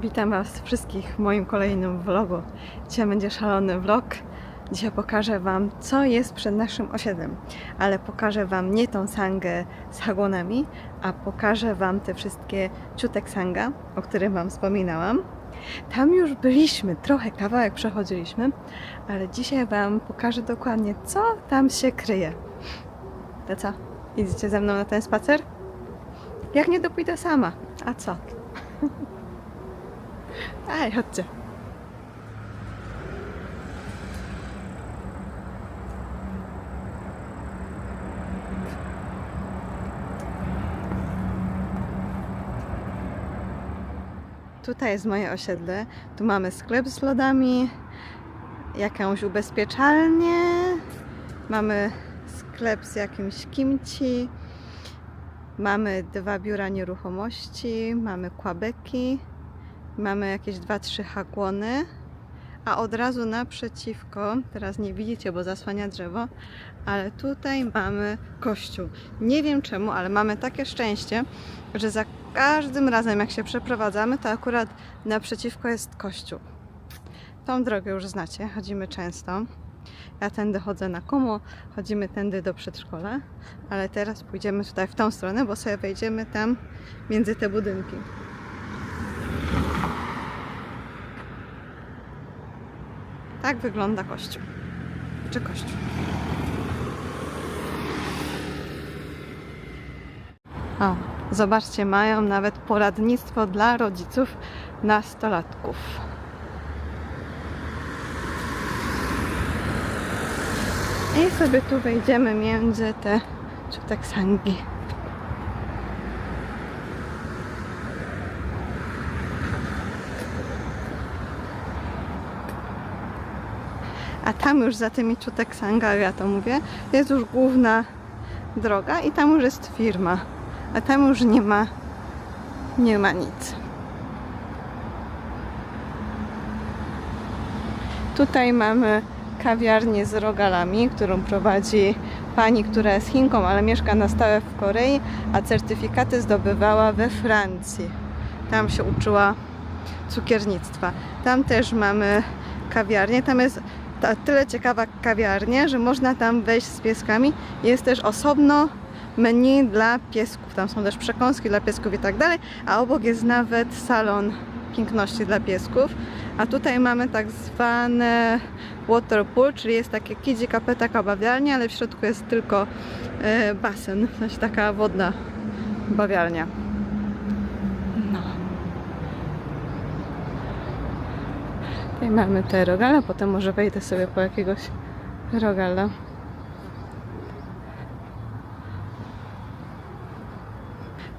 Witam Was wszystkich w moim kolejnym vlogu. Dzisiaj będzie szalony vlog. Dzisiaj pokażę Wam, co jest przed naszym osiedlem. Ale pokażę Wam nie tą sangę z hagonami, a pokażę Wam te wszystkie ciutek sanga, o których Wam wspominałam. Tam już byliśmy, trochę kawałek przechodziliśmy, ale dzisiaj Wam pokażę dokładnie, co tam się kryje. To co? Idziecie ze mną na ten spacer? Jak nie, to pójdę sama. A co? Ej, chodźcie. Tutaj jest moje osiedle. Tu mamy sklep z lodami, jakąś ubezpieczalnię, mamy sklep z jakimś kimchi, mamy dwa biura nieruchomości, mamy kłabeki, mamy jakieś dwa, trzy hakłony, a od razu naprzeciwko, teraz nie widzicie, bo zasłania drzewo, ale tutaj mamy kościół. Nie wiem czemu, ale mamy takie szczęście, że za każdym razem jak się przeprowadzamy, to akurat naprzeciwko jest kościół. Tą drogę już znacie, chodzimy często. Ja tędy chodzę na komo, chodzimy tędy do przedszkola, ale teraz pójdziemy tutaj w tą stronę, bo sobie wejdziemy tam między te budynki. Tak wygląda kościół. Czy kościół? O, zobaczcie, mają nawet poradnictwo dla rodziców nastolatków. I sobie tu wejdziemy między te ciutek sangi. A tam już za tymi ciutek sanga, ja to mówię, jest już główna droga i tam już jest firma. A tam już nie ma nie ma nic. Tutaj mamy kawiarnię z rogalami, którą prowadzi pani, która jest Chinką, ale mieszka na stałe w Korei, a certyfikaty zdobywała we Francji. Tam się uczyła cukiernictwa. Tam też mamy kawiarnię. Tam jest ta, tyle ciekawa kawiarnia, że można tam wejść z pieskami. Jest też osobno menu dla piesków. Tam są też przekąski dla piesków i tak dalej, a obok jest nawet salon piękności dla piesków. A tutaj mamy tak zwane water pool, czyli jest takie kidzi kapeta bawialnia, ale w środku jest tylko e, basen, sensie taka wodna bawialnia. Tutaj mamy te rogale, potem może wejdę sobie po jakiegoś rogala.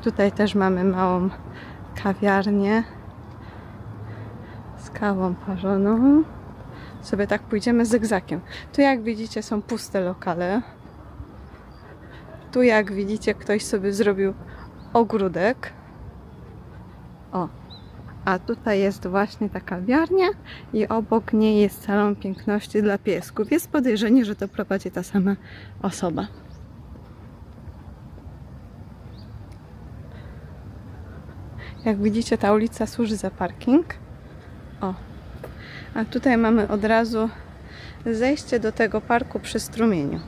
Tutaj też mamy małą kawiarnię z kawą parzoną. Sobie tak pójdziemy zygzakiem. Tu jak widzicie są puste lokale. Tu jak widzicie ktoś sobie zrobił ogródek. O, a tutaj jest właśnie ta kawiarnia i obok niej jest salon piękności dla piesków. Jest podejrzenie, że to prowadzi ta sama osoba. Jak widzicie, ta ulica służy za parking. O. A tutaj mamy od razu zejście do tego parku przy strumieniu.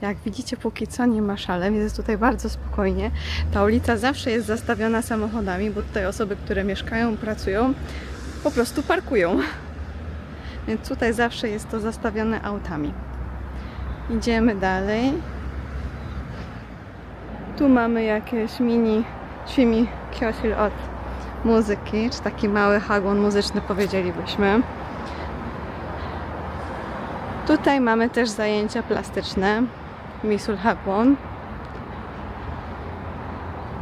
Jak widzicie, póki co nie ma szalem, jest tutaj bardzo spokojnie. Ta ulica zawsze jest zastawiona samochodami, bo tutaj osoby, które mieszkają, pracują, po prostu parkują. Więc tutaj zawsze jest to zastawione autami. Idziemy dalej. Tu mamy jakieś mini ćwimi kiosil od muzyki, czy taki mały hagon muzyczny powiedzielibyśmy. Tutaj mamy też zajęcia plastyczne, Misul Hagwon.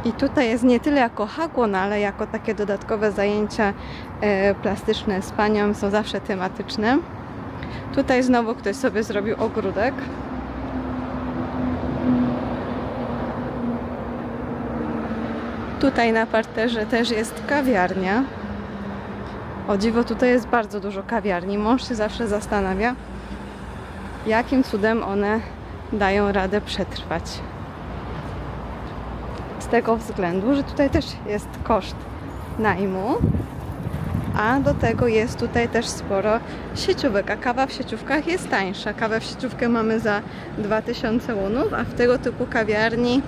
I tutaj jest nie tyle jako hagwon, ale jako takie dodatkowe zajęcia e, plastyczne z panią, są zawsze tematyczne. Tutaj znowu ktoś sobie zrobił ogródek. Tutaj na parterze też jest kawiarnia. O dziwo, tutaj jest bardzo dużo kawiarni. Mąż się zawsze zastanawia, jakim cudem one dają radę przetrwać. z tego względu, że tutaj też jest koszt najmu, a do tego jest tutaj też sporo sieciówek, a kawa w sieciówkach jest tańsza. Kawę w sieciówkę mamy za 2000 wonów, a w tego typu kawiarni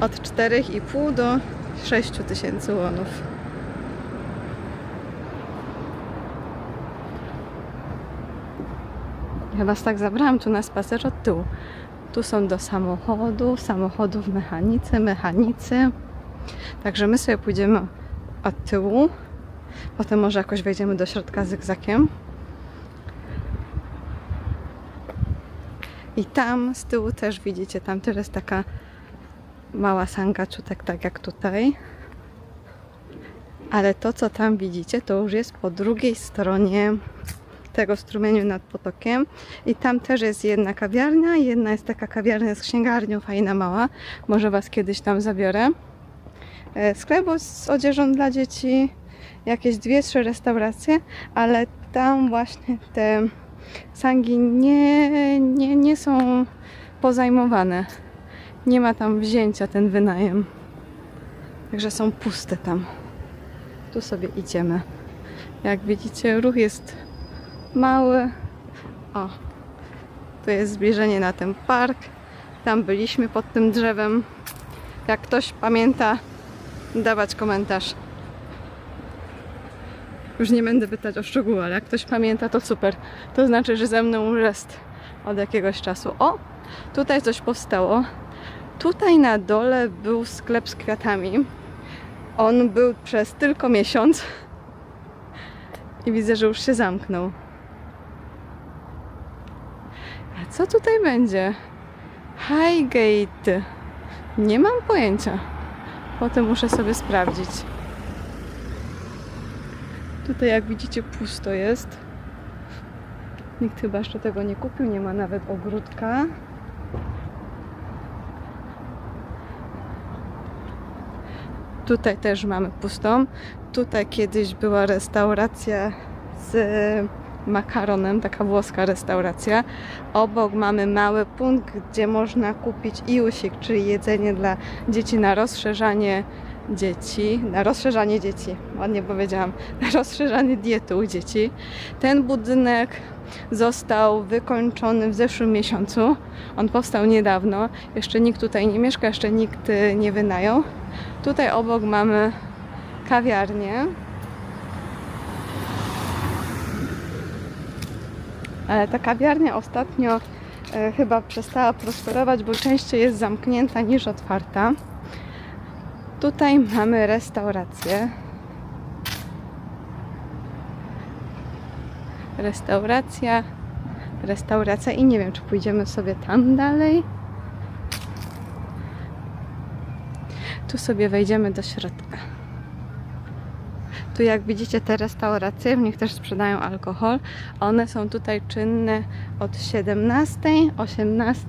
od 4,5 do 6000 wonów. Was tak zabrałam tu na spacer od tyłu. Tu są do samochodu, samochodów mechanicy, mechanicy. Także my sobie pójdziemy od tyłu. Potem może jakoś wejdziemy do środka zygzakiem. I tam z tyłu też widzicie, tam też jest taka mała sangaczutek, tak jak tutaj. Ale to, co tam widzicie, to już jest po drugiej stronie tego strumieniu nad potokiem. I tam też jest jedna kawiarnia. Jedna jest taka kawiarnia z księgarnią, fajna, mała. Może Was kiedyś tam zabiorę. E, Sklep z odzieżą dla dzieci, jakieś dwie, trzy restauracje, ale tam właśnie te sangi nie, nie, nie są pozajmowane. Nie ma tam wzięcia ten wynajem. Także są puste tam. Tu sobie idziemy. Jak widzicie, ruch jest mały. O, tu jest zbliżenie na ten park. Tam byliśmy pod tym drzewem. Jak ktoś pamięta, dawać komentarz. Już nie będę pytać o szczegóły, ale jak ktoś pamięta, to super. To znaczy, że ze mną już jest od jakiegoś czasu. O, tutaj coś powstało. Tutaj na dole był sklep z kwiatami. On był przez tylko miesiąc. I widzę, że już się zamknął. A co tutaj będzie? Highgate. Nie mam pojęcia. Potem muszę sobie sprawdzić. Tutaj jak widzicie pusto jest. Nikt chyba jeszcze tego nie kupił, nie ma nawet ogródka. Tutaj też mamy pustą. Tutaj kiedyś była restauracja z makaronem, taka włoska restauracja. Obok mamy mały punkt, gdzie można kupić iusik, czyli jedzenie dla dzieci na rozszerzanie dzieci, na rozszerzanie dzieci, ładnie powiedziałam, na rozszerzanie diety u dzieci. Ten budynek został wykończony w zeszłym miesiącu. On powstał niedawno. Jeszcze nikt tutaj nie mieszka, jeszcze nikt y, nie wynajął. Tutaj obok mamy kawiarnię. Ale ta kawiarnia ostatnio e, chyba przestała prosperować, bo częściej jest zamknięta niż otwarta. Tutaj mamy restaurację. Restauracja, restauracja i nie wiem, czy pójdziemy sobie tam dalej. Tu sobie wejdziemy do środka. Tu jak widzicie te restauracje, w nich też sprzedają alkohol. One są tutaj czynne od 17, 18.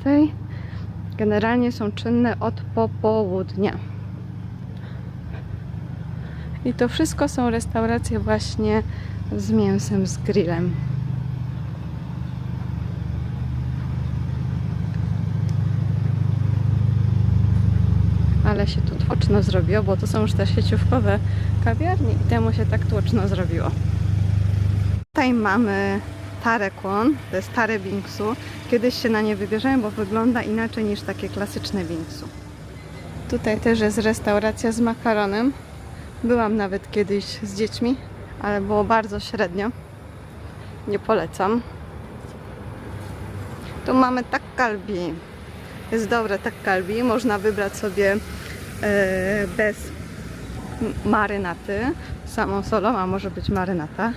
Generalnie są czynne od popołudnia. I to wszystko są restauracje właśnie z mięsem, z grillem. Ale się tu tłoczno zrobiło, bo to są już te sieciówkowe kawiarnie i temu się tak tłoczno zrobiło. Tutaj mamy tarekłon, to jest tare bingsu. Kiedyś się na nie wybierzałem, bo wygląda inaczej niż takie klasyczne bingsu. Tutaj też jest restauracja z makaronem. Byłam nawet kiedyś z dziećmi, ale było bardzo średnio. Nie polecam. Tu mamy tak kalbi. Jest dobre tak kalbi. Można wybrać sobie bez m- marynaty. Samą solą, a może być marynata.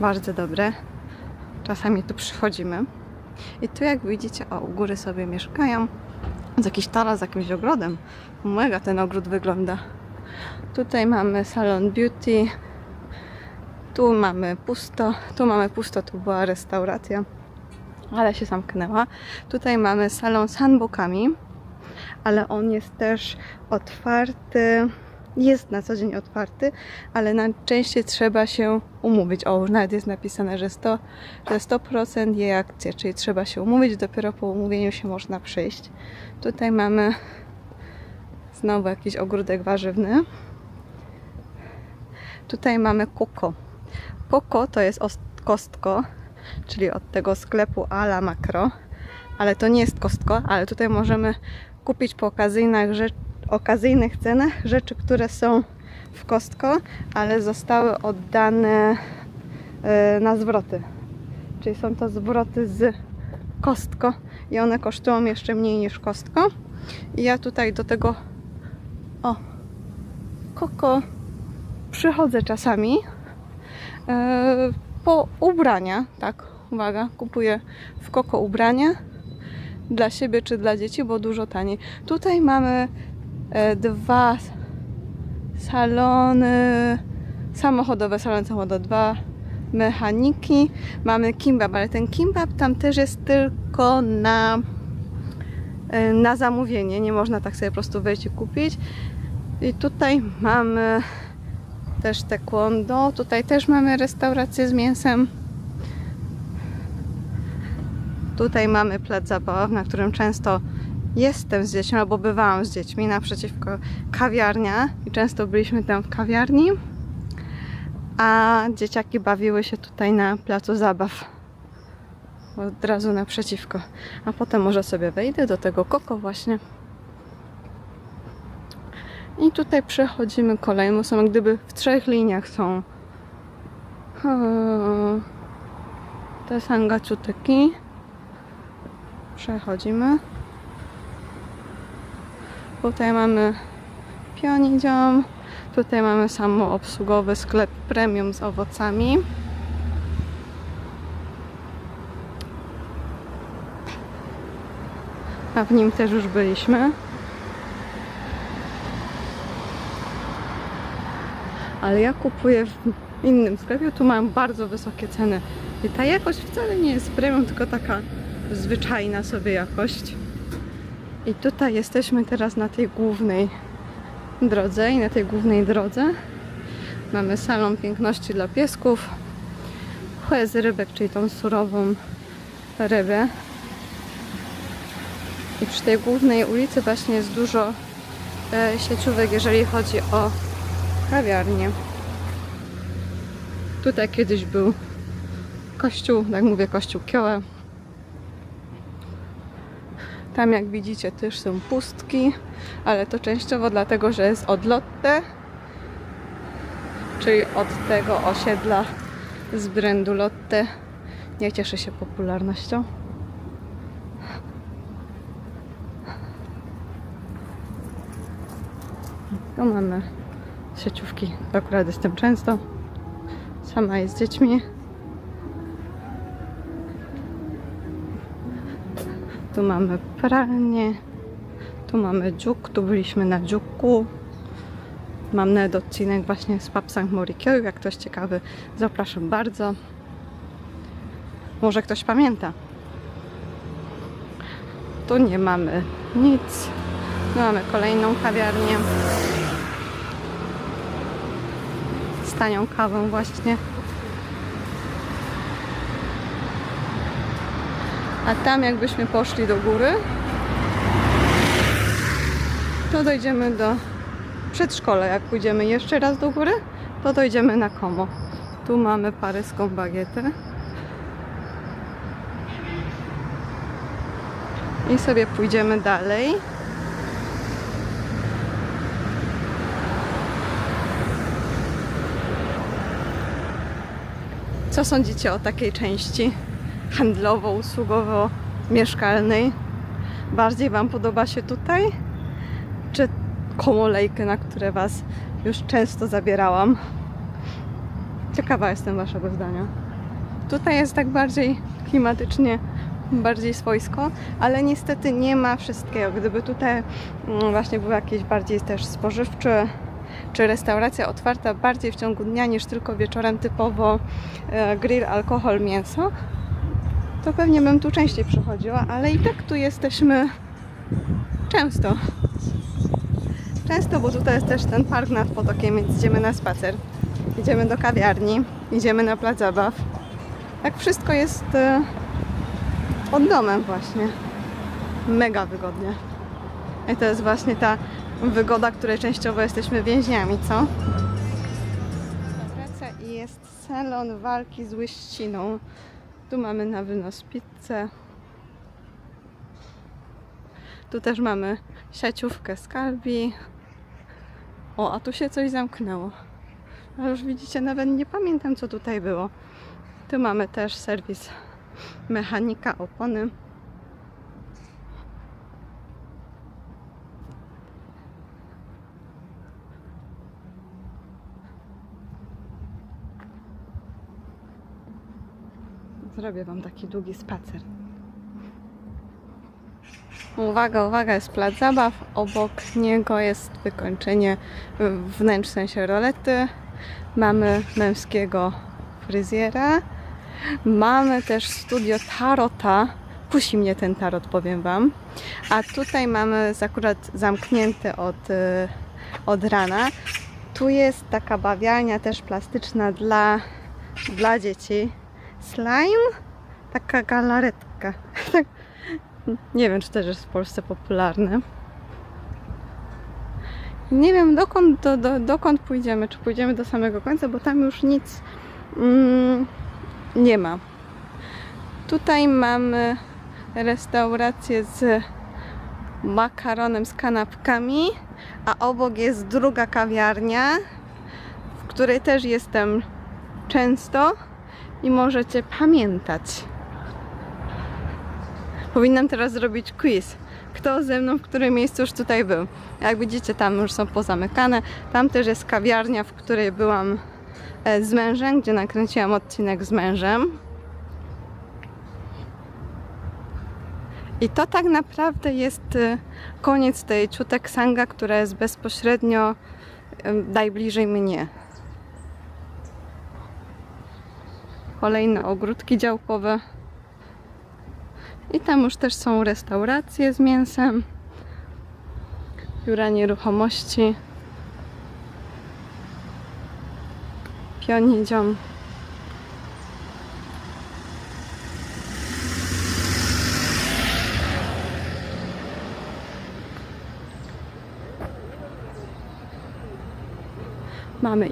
Bardzo dobre. Czasami tu przychodzimy. I tu jak widzicie, o, u góry sobie mieszkają. Z jakiś taras, z jakimś ogrodem. Mega ten ogród wygląda. Tutaj mamy salon beauty. Tu mamy pusto. Tu mamy pusto, tu była restauracja, ale się zamknęła. Tutaj mamy salon z handbookami, ale on jest też otwarty. Jest na co dzień otwarty, ale najczęściej trzeba się umówić. O, już nawet jest napisane, że 100%, że 100% jej akcje, czyli trzeba się umówić, dopiero po umówieniu się można przyjść. Tutaj mamy Znowu jakiś ogródek warzywny. Tutaj mamy Koko. Koko to jest os- kostko, czyli od tego sklepu Ala Makro. Ale to nie jest kostko, ale tutaj możemy kupić po okazyjnych, rzecz, okazyjnych cenach rzeczy, które są w kostko, ale zostały oddane e, na zwroty. Czyli są to zwroty z kostko i one kosztują jeszcze mniej niż kostko. I ja tutaj do tego o koko przychodzę czasami e, po ubrania, tak, uwaga, kupuję w koko ubrania dla siebie czy dla dzieci, bo dużo taniej. Tutaj mamy e, dwa salony samochodowe, salon samochodowy, dwa mechaniki. Mamy kimbab, ale ten kimbab tam też jest tylko na, e, na zamówienie. Nie można tak sobie po prostu wejść i kupić. I tutaj mamy też taekwondo. Tutaj też mamy restaurację z mięsem. Tutaj mamy plac zabaw, na którym często jestem z dziećmi, albo bywałam z dziećmi, naprzeciwko kawiarnia i często byliśmy tam w kawiarni, a dzieciaki bawiły się tutaj na placu zabaw. Od razu naprzeciwko. A potem może sobie wejdę do tego koko właśnie. I tutaj przechodzimy kolejną, są gdyby w trzech liniach są. Te sangacuteki. Przechodzimy. Tutaj mamy pionidziom. Tutaj mamy samoobsługowy sklep premium z owocami. A w nim też już byliśmy. Ale ja kupuję w innym sklepie, tu mam bardzo wysokie ceny. I ta jakość wcale nie jest premium, tylko taka zwyczajna sobie jakość. I tutaj jesteśmy teraz na tej głównej drodze i na tej głównej drodze mamy salon piękności dla piesków, chłe z rybek, czyli tą surową rybę. I przy tej głównej ulicy właśnie jest dużo e, sieciówek, jeżeli chodzi o kawiarnię. Tutaj kiedyś był kościół, tak mówię, kościół Kiołę. Tam jak widzicie też są pustki, ale to częściowo dlatego, że jest od Lotte, czyli od tego osiedla z brandu Lotte. Nie cieszy się popularnością. Tu mamy sieciówki. Akurat jestem często. Sama jest z dziećmi. Tu mamy pralnię. Tu mamy dziuk. Tu byliśmy na dziuku. Mam nawet odcinek właśnie z Papsang Morikyo. Jak ktoś ciekawy, zapraszam bardzo. Może ktoś pamięta. Tu nie mamy nic. Tu mamy kolejną kawiarnię. Z tanią kawą właśnie. A tam jakbyśmy poszli do góry, to dojdziemy do przedszkola. Jak pójdziemy jeszcze raz do góry, to dojdziemy na Komo. Tu mamy paryską bagietę. I sobie pójdziemy dalej. Co sądzicie o takiej części handlowo-usługowo-mieszkalnej? Bardziej Wam podoba się tutaj? Czy komolejkę, na które Was już często zabierałam? Ciekawa jestem Waszego zdania. Tutaj jest tak bardziej klimatycznie, bardziej swojsko, ale niestety nie ma wszystkiego. Gdyby tutaj mm, właśnie były jakieś bardziej też spożywcze, czy restauracja otwarta bardziej w ciągu dnia niż tylko wieczorem typowo e, grill, alkohol, mięso, to pewnie bym tu częściej przychodziła, ale i tak tu jesteśmy często. Często, bo tutaj jest też ten park nad potokiem, więc idziemy na spacer. Idziemy do kawiarni, idziemy na plac zabaw. Tak wszystko jest e, pod domem właśnie. Mega wygodnie. I to jest właśnie ta wygoda, której częściowo jesteśmy więźniami, co? Wraca i jest salon walki z łyściną. Tu mamy na wynos pizzę. Tu też mamy sieciówkę z Kalbi. O, a tu się coś zamknęło. Ale już widzicie, nawet nie pamiętam co tutaj było. Tu mamy też serwis mechanika opony. Zrobię Wam taki długi spacer. Uwaga, uwaga, jest plac zabaw. Obok niego jest wykończenie wnętrz, w sensie rolety. Mamy męskiego fryzjera. Mamy też studio tarota. Kusi mnie ten tarot, powiem Wam. A tutaj mamy akurat zamknięty od, y, od rana. Tu jest taka bawialnia też plastyczna dla, dla dzieci. Slime? Taka galaretka. Nie wiem, czy też jest w Polsce popularny. Nie wiem, dokąd, do, do, dokąd pójdziemy. Czy pójdziemy do samego końca, bo tam już nic mm, nie ma. Tutaj mamy restaurację z makaronem z kanapkami, a obok jest druga kawiarnia, w której też jestem często i możecie pamiętać. Powinnam teraz zrobić quiz. Kto ze mną w którym miejscu już tutaj był? Jak widzicie, tam już są pozamykane. Tam też jest kawiarnia, w której byłam e, z mężem, gdzie nakręciłam odcinek z mężem. I to tak naprawdę jest e, koniec tej Ciutek Sanga, która jest bezpośrednio e, najbliżej mnie. Kolejne ogródki działkowe. I tam już też są restauracje z mięsem, biura nieruchomości, pionidziom. Mamy.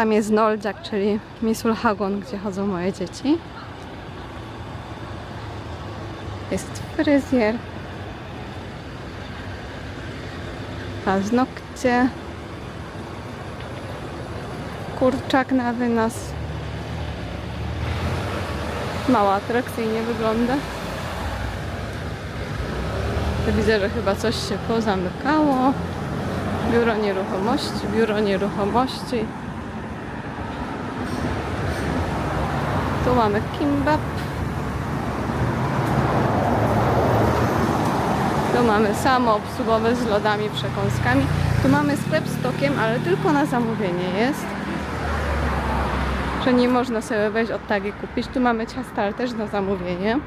Tam jest Noldjak, czyli Misulhagon, gdzie chodzą moje dzieci. Jest fryzjer. Paznokcie. Kurczak na wynos. Mało atrakcyjnie wygląda. Widzę, że chyba coś się pozamykało. Biuro nieruchomości, biuro nieruchomości. Tu mamy kimbap. Tu mamy samo obsługowe z lodami, przekąskami. Tu mamy sklep z tokiem, ale tylko na zamówienie jest. Że nie można sobie wejść od tak i kupić. Tu mamy ciasta, ale też na zamówienie.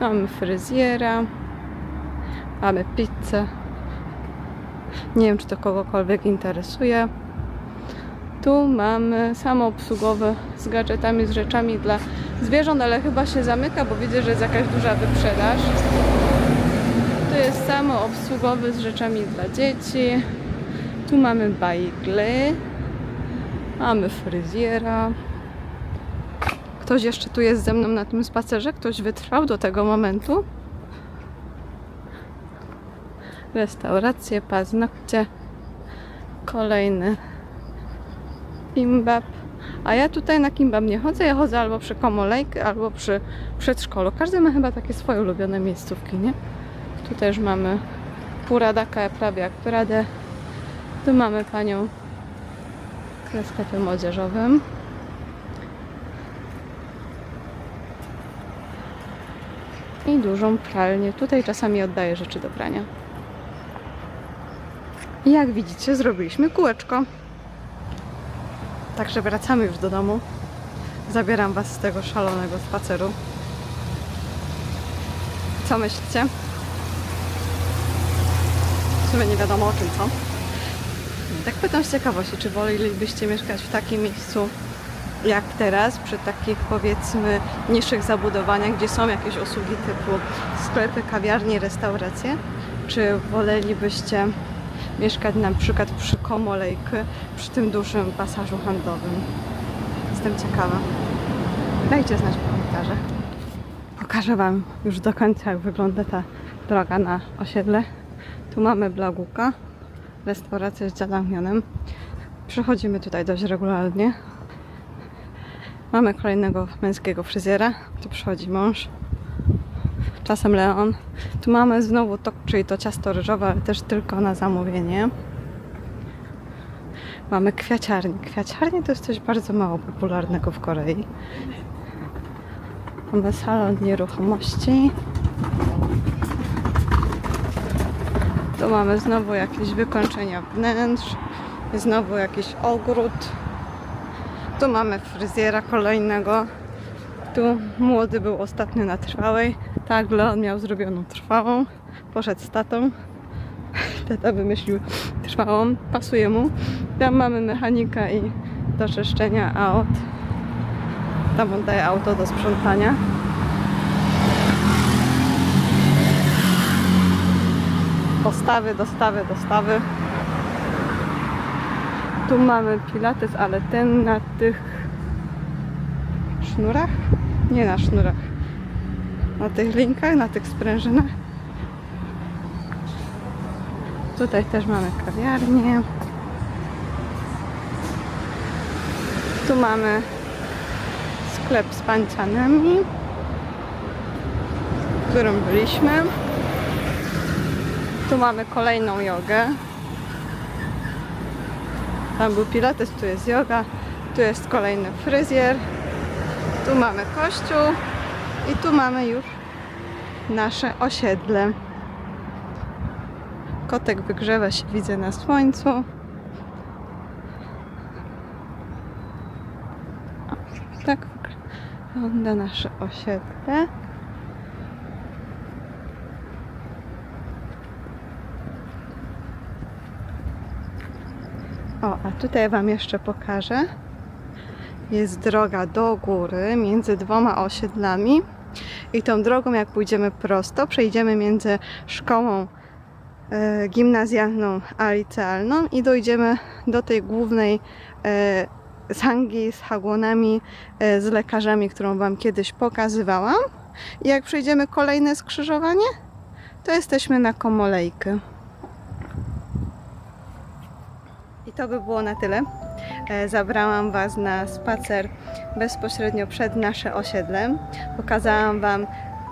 Mamy fryzjera. Mamy pizzę. Nie wiem, czy to kogokolwiek interesuje. Tu mamy samoobsługowe z gadżetami, z rzeczami dla zwierząt, ale chyba się zamyka, bo widzę, że jest jakaś duża wyprzedaż. Tu jest samoobsługowy z rzeczami dla dzieci. Tu mamy bajgle. Mamy fryzjera. Ktoś jeszcze tu jest ze mną na tym spacerze? Ktoś wytrwał do tego momentu? Restauracje, paznokcie. Kolejny kimbab. A ja tutaj na kimbab nie chodzę, ja chodzę albo przy Komolejk, albo przy przedszkolu. Każdy ma chyba takie swoje ulubione miejscówki, nie? Tu też mamy Puradaka, prawie Pradę. Tu mamy panią sklepie młodzieżowym. I dużą pralnię. Tutaj czasami oddaję rzeczy do prania. Jak widzicie, zrobiliśmy kółeczko. Także wracamy już do domu. Zabieram Was z tego szalonego spaceru. Co myślicie? sumie nie wiadomo o czym, co? Tak pytam z ciekawości, czy wolelibyście mieszkać w takim miejscu jak teraz, przy takich powiedzmy niższych zabudowaniach, gdzie są jakieś usługi typu sklepy, kawiarnie, restauracje? Czy wolelibyście mieszkać na przykład przy Komolejky, przy tym dużym pasażu handlowym? Jestem ciekawa. Dajcie znać w komentarzach. Pokażę Wam już do końca, jak wygląda ta droga na osiedle. Tu mamy Blaguka, restaurację z jadangmionem. Przychodzimy tutaj dość regularnie. Mamy kolejnego męskiego fryzjera. Tu przychodzi mąż. Czasem Leon. Tu mamy znowu tok, czyli to ciasto ryżowe, ale też tylko na zamówienie. Mamy kwiaciarnię. Kwiaciarnie to jest coś bardzo mało popularnego w Korei. Mamy salon nieruchomości. Tu mamy znowu jakieś wykończenia wnętrz. Znowu jakiś ogród. Tu mamy fryzjera kolejnego. Tu młody był ostatnio na trwałej. Tak, Leon miał zrobioną trwałą. Poszedł z tatą. Tata wymyślił trwałą. Pasuje mu. Tam mamy mechanika i do czyszczenia aut. Tam on daje auto do sprzątania. Dostawy, dostawy, dostawy. Tu mamy pilates, ale ten na tych sznurach? Nie na sznurach. Na tych linkach, na tych sprężynach. Tutaj też mamy kawiarnię. Tu mamy sklep z pancianami, w którym byliśmy. Tu mamy kolejną jogę. Tam był pilates, tu jest yoga, tu jest kolejny fryzjer, tu mamy kościół i tu mamy już nasze osiedle. Kotek wygrzewa się, widzę na słońcu. O, Tak wygląda nasze osiedle. O, a tutaj Wam jeszcze pokażę. Jest droga do góry między dwoma osiedlami. I tą drogą, jak pójdziemy prosto, przejdziemy między szkołą e, gimnazjalną a licealną i dojdziemy do tej głównej e, sangi z hagłonami, e, z lekarzami, którą Wam kiedyś pokazywałam. I jak przejdziemy kolejne skrzyżowanie, to jesteśmy na Komolejkę. I to by było na tyle. E, Zabrałam Was na spacer bezpośrednio przed nasze osiedle. Pokazałam Wam,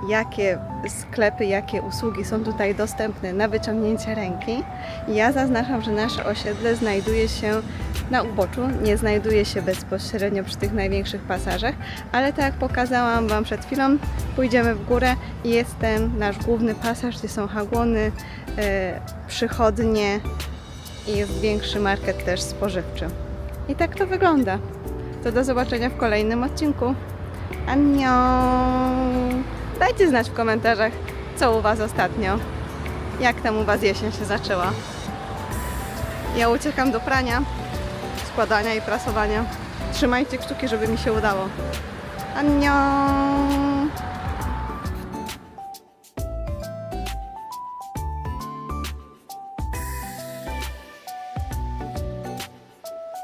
jakie sklepy, jakie usługi są tutaj dostępne na wyciągnięcie ręki. Ja zaznaczam, że nasze osiedle znajduje się na uboczu, nie znajduje się bezpośrednio przy tych największych pasażach, ale tak jak pokazałam Wam przed chwilą, pójdziemy w górę i jest ten nasz główny pasaż, gdzie są hagłony, e, przychodnie, i jest większy market też spożywczy. I tak to wygląda. To do zobaczenia w kolejnym odcinku. Annyeong! Dajcie znać w komentarzach, co u Was ostatnio. Jak tam u Was jesień się zaczęła. Ja uciekam do prania, składania i prasowania. Trzymajcie kciuki, żeby mi się udało. Annyeong!